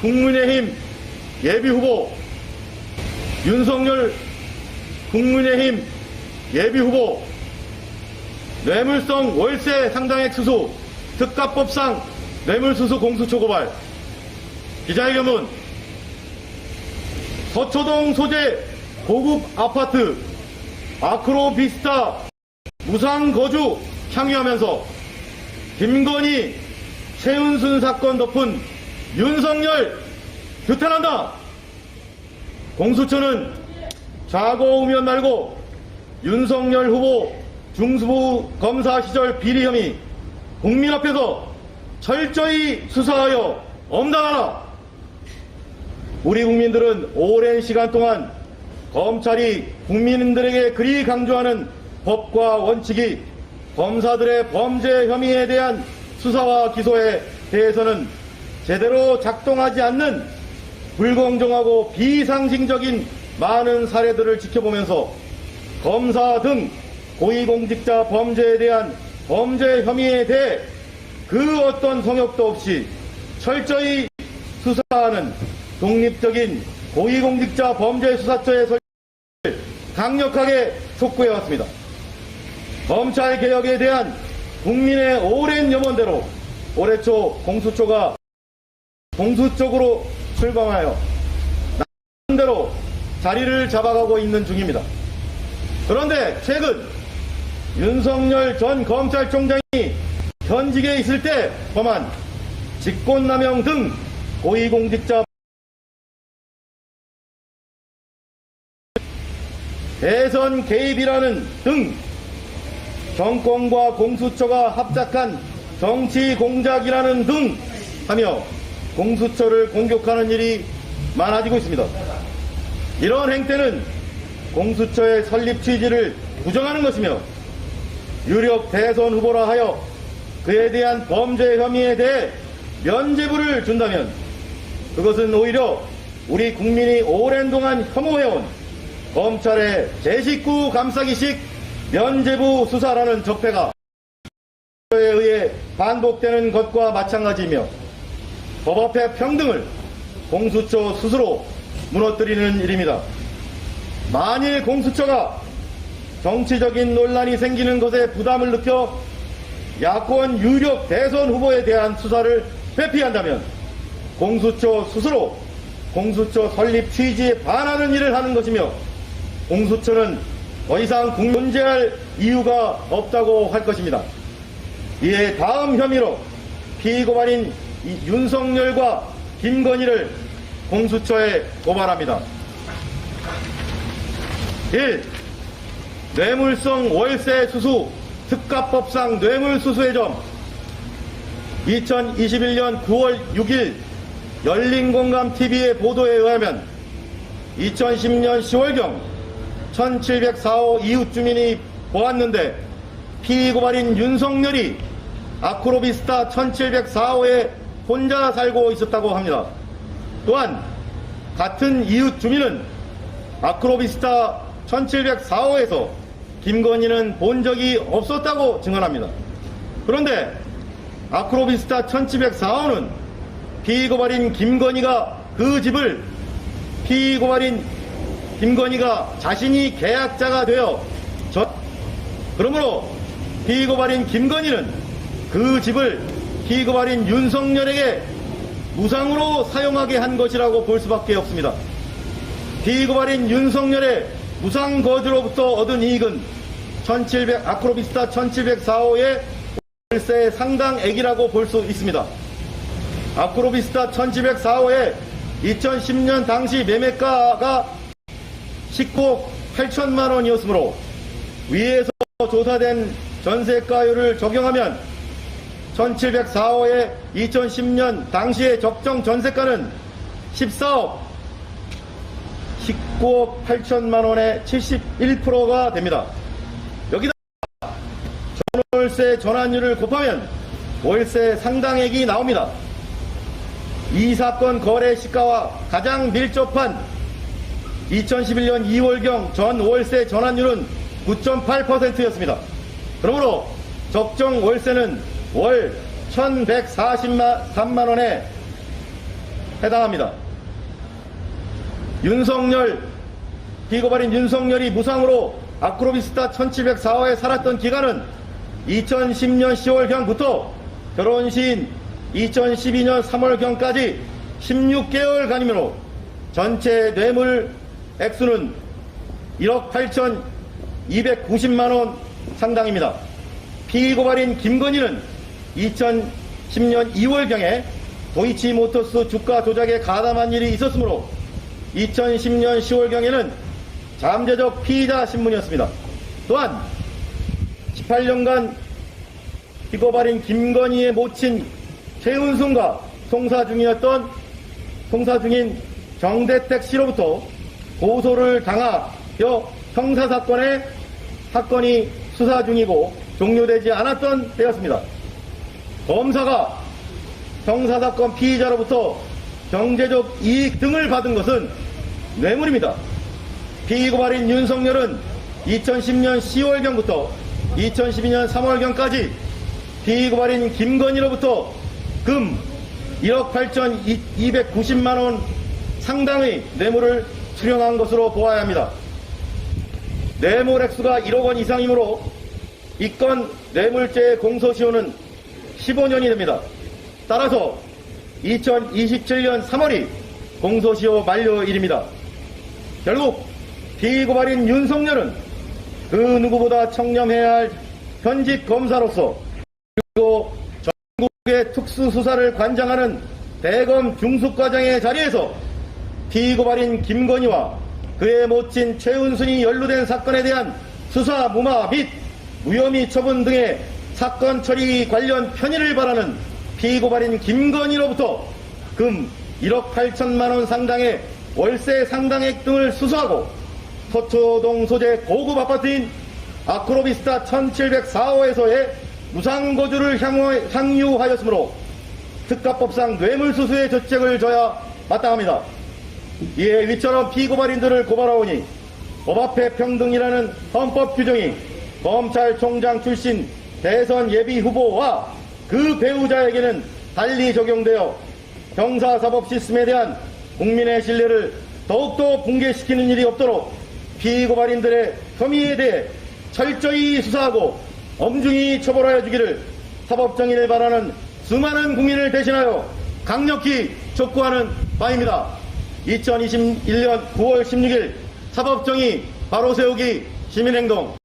국민의힘 예비후보 윤석열 국민의힘 예비후보 뇌물성 월세 상당액 수수 특가법상 뇌물수수 공수처 고발. 기자회견문. 서초동 소재 고급 아파트 아크로비스타 무상 거주 향유하면서 김건희 최은순 사건 덮은 윤석열 규탄한다. 공수처는 좌고 우면 말고 윤석열 후보 중수부 검사 시절 비리 혐의 국민 앞에서 철저히 수사하여 엄당하라. 우리 국민들은 오랜 시간 동안 검찰이 국민들에게 그리 강조하는 법과 원칙이 검사들의 범죄 혐의에 대한 수사와 기소에 대해서는 제대로 작동하지 않는 불공정하고 비상징적인 많은 사례들을 지켜보면서 검사 등 고위공직자 범죄에 대한 범죄 혐의에 대해 그 어떤 성역도 없이 철저히 수사하는 독립적인 고위공직자 범죄수사처의 설치를 강력하게 촉구해왔습니다. 검찰 개혁에 대한 국민의 오랜 염원대로 올해 초 공수처가 공수적으로 출범하여 나름대로 자리를 잡아가고 있는 중입니다. 그런데 최근 윤석열 전 검찰총장이 현직에 있을 때 범한 직권남용 등 고위공직자 대선 개입이라는 등 정권과 공수처가 합작한 정치 공작이라는 등 하며 공수처를 공격하는 일이 많아지고 있습니다. 이런 행태는 공수처의 설립 취지를 부정하는 것이며 유력 대선 후보라 하여 그에 대한 범죄 혐의에 대해 면죄부를 준다면 그것은 오히려 우리 국민이 오랜 동안 혐오해온 검찰의 제 식구 감싸기식 면죄부 수사라는 적폐가 에 의해 반복되는 것과 마찬가지이며 법 앞의 평등을 공수처 스스로 무너뜨리는 일입니다. 만일 공수처가 정치적인 논란이 생기는 것에 부담을 느껴 야권 유력 대선 후보에 대한 수사를 회피한다면 공수처 스스로 공수처 설립 취지에 반하는 일을 하는 것이며 공수처는 더 이상 존재할 이유가 없다고 할 것입니다. 이에 다음 혐의로 피고발인 이 윤석열과 김건희를 공수처에 고발합니다. 1. 뇌물성 월세 수수 특가법상 뇌물수수의 점 2021년 9월 6일 열린공감TV의 보도에 의하면 2010년 10월경 1704호 이웃 주민이 보았는데 피고발인 윤석열이 아크로비스타 1704호에 혼자 살고 있었다고 합니다. 또한 같은 이웃 주민은 아크로비스타 1704호에서 김건희는 본 적이 없었다고 증언합니다. 그런데 아크로비스타 1704호는 피고발인 김건희가 그 집을 피고발인 김건희가 자신이 계약자가 되어 저 그러므로 피고발인 김건희는 그 집을 피고발인 윤석열에게 무상으로 사용하게 한 것이라고 볼 수밖에 없습니다. 피고발인 윤석열의 무상 거주로부터 얻은 이익은 1700 아크로비스타 1704호의 월세 상당액이라고 볼 수 있습니다. 아크로비스타 1704호의 2010년 당시 매매가가 19억 8천만 원이었으므로 위에서 조사된 전세가율을 적용하면 1704호의 2010년 당시의 적정 전세가는 14억 19억 8천만 원의 71%가 됩니다. 여기다 전월세 전환율을 곱하면 월세 상당액이 나옵니다. 이 사건 거래 시가와 가장 밀접한 2011년 2월경 전 월세 전환율은 9.8%였습니다. 그러므로 적정 월세는 월 1143만 원에 해당합니다. 윤석열, 피고발인 윤석열이 무상으로 아크로비스타 1704호에 살았던 기간은 2010년 10월경부터 결혼 시인 2012년 3월경까지 16개월간이므로 전체 뇌물 액수는 1억 8,290만원 상당입니다. 피고발인 김건희는 2010년 2월경에 도이치 모터스 주가 조작에 가담한 일이 있었으므로 2010년 10월경에는 잠재적 피의자 신문이었습니다. 또한 18년간 피고발인 김건희의 모친 최은순과 송사 중이었던 송사 중인 정대택 씨로부터 고소를 당하여 형사사건에 사건이 수사 중이고 종료되지 않았던 때였습니다. 검사가 형사사건 피의자로부터 경제적 이익 등을 받은 것은 뇌물입니다. 피고발인 윤석열은 2010년 10월경부터 2012년 3월경까지 피고발인 김건희로부터 금 1억 8,290만원 상당의 뇌물을 수령한 것으로 보아야 합니다. 뇌물 액수가 1억 원 이상이므로 이건 뇌물죄의 공소시효는 15년이 됩니다. 따라서 2027년 3월이 공소시효 만료일입니다. 결국 피고발인 윤석열은 그 누구보다 청렴해야 할 현직 검사로서 그리고 전국의 특수수사를 관장하는 대검 중수과장의 자리에서 피고발인 김건희와 그의 모친 최은순이 연루된 사건에 대한 수사 무마 및 무혐의 처분 등의 사건 처리 관련 편의를 바라는 피고발인 김건희로부터 금 1억 8천만 원 상당의 월세 상당액 등을 수수하고 서초동 소재 고급 아파트인 아크로비스타 1704호에서의 무상거주를 향유하였으므로 특가법상 뇌물수수의 죄책을 져야 마땅합니다. 이에 위처럼 피고발인들을 고발하오니 법 앞에 평등이라는 헌법 규정이 검찰총장 출신 대선 예비 후보와 그 배우자에게는 달리 적용되어 형사사법 시스템에 대한 국민의 신뢰를 더욱더 붕괴시키는 일이 없도록 피고발인들의 혐의에 대해 철저히 수사하고 엄중히 처벌하여 주기를 사법정의를 바라는 수많은 국민을 대신하여 강력히 촉구하는 바입니다. 2021년 9월 16일 사법정의 바로 세우기 시민행동